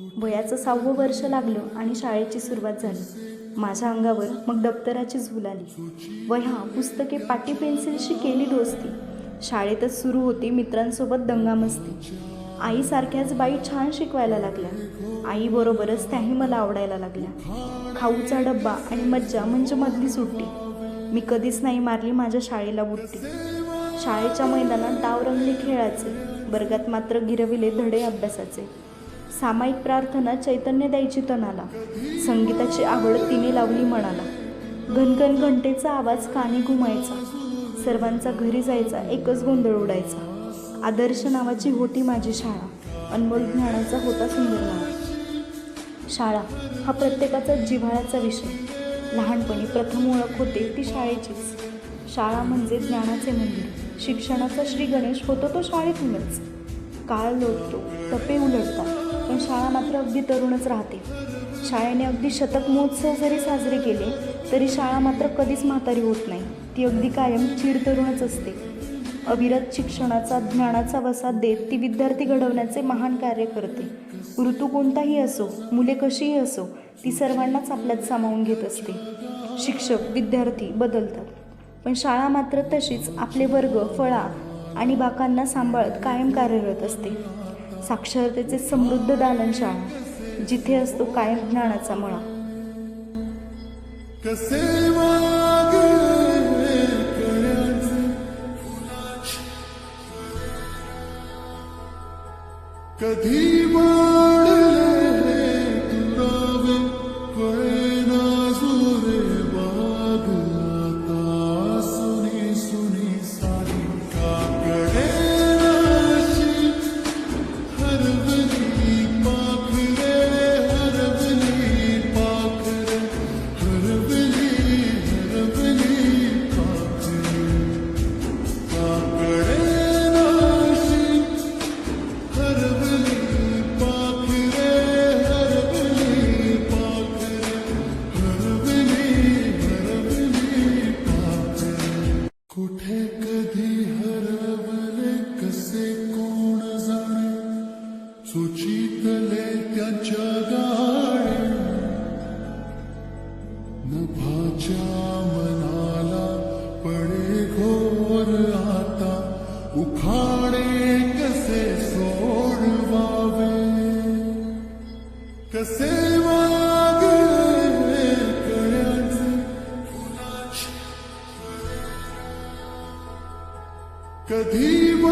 वयाचं सहावं वर्ष लागलं आणि शाळेची सुरुवात झाली. माझ्या अंगावर मग दप्तराची झूल आली. वह्या पुस्तके पाटी पेन्सिलशी केली दोस्ती. शाळेतच सुरू होती मित्रांसोबत दंगामस्ती. आईसारख्याच बाई छान शिकवायला लागल्या. आईबरोबरच त्याही मला आवडायला लागल्या. खाऊचा डब्बा आणि मज्जा म्हणजे मधली सुट्टी. मी कधीच नाही मारली माझ्या शाळेला बुट्टी. शाळेच्या मैदानात डाव रंगले खेळाचे. वर्गात मात्र गिरविले धडे अभ्यासाचे. सामायिक प्रार्थना चैतन्य द्यायची तणाला. संगीताची आवड तिने लावली मनाला. घनघन घंटेचा आवाज कानी घुमायचा. सर्वांचा घरी जायचा एकच गोंधळ उडायचा. आदर्श नावाची होती माझी शाळा. अनमोल ज्ञानाचा होता सुंदर नाव. शाळा हा प्रत्येकाचा जिव्हाळ्याचा विषय. लहानपणी प्रथम ओळख होते ती शाळेचीच. शाळा म्हणजे ज्ञानाचे मंदिर. शिक्षणाचा श्री गणेश होतो तो शाळेतूनच. काळ लोटतो तपे उलटतात. पण शाळा मात्र अगदी तरुणच राहते. शाळेने अगदी शतक महोत्सव जरी साजरे केले तरी शाळा मात्र कधीच म्हातारी होत नाही. ती अगदी कायम चिरतरुणच असते. अविरत शिक्षणाचा ज्ञानाचा वसा देत ती विद्यार्थी घडवण्याचे महान कार्य करते. ऋतू कोणताही असो मुले कशीही असो ती सर्वांनाच आपल्यात सामावून घेत असते. शिक्षक विद्यार्थी बदलतात. पण शाळा मात्र तशीच आपले वर्ग फळा आणि बाकांना सांभाळत कायम कार्यरत असते. साक्षरतेचे समृद्ध दालन शाळा जिथे असतो कायम ज्ञानाचा मळा. कधी कुठे कधी हरवले कसे सुचितले त्याच्या गाय नभाच्या मनाला पडे घोर आता. उखाणे कसे सोडवावे? कसे वागले कळ्याचे? फुलाचे कधी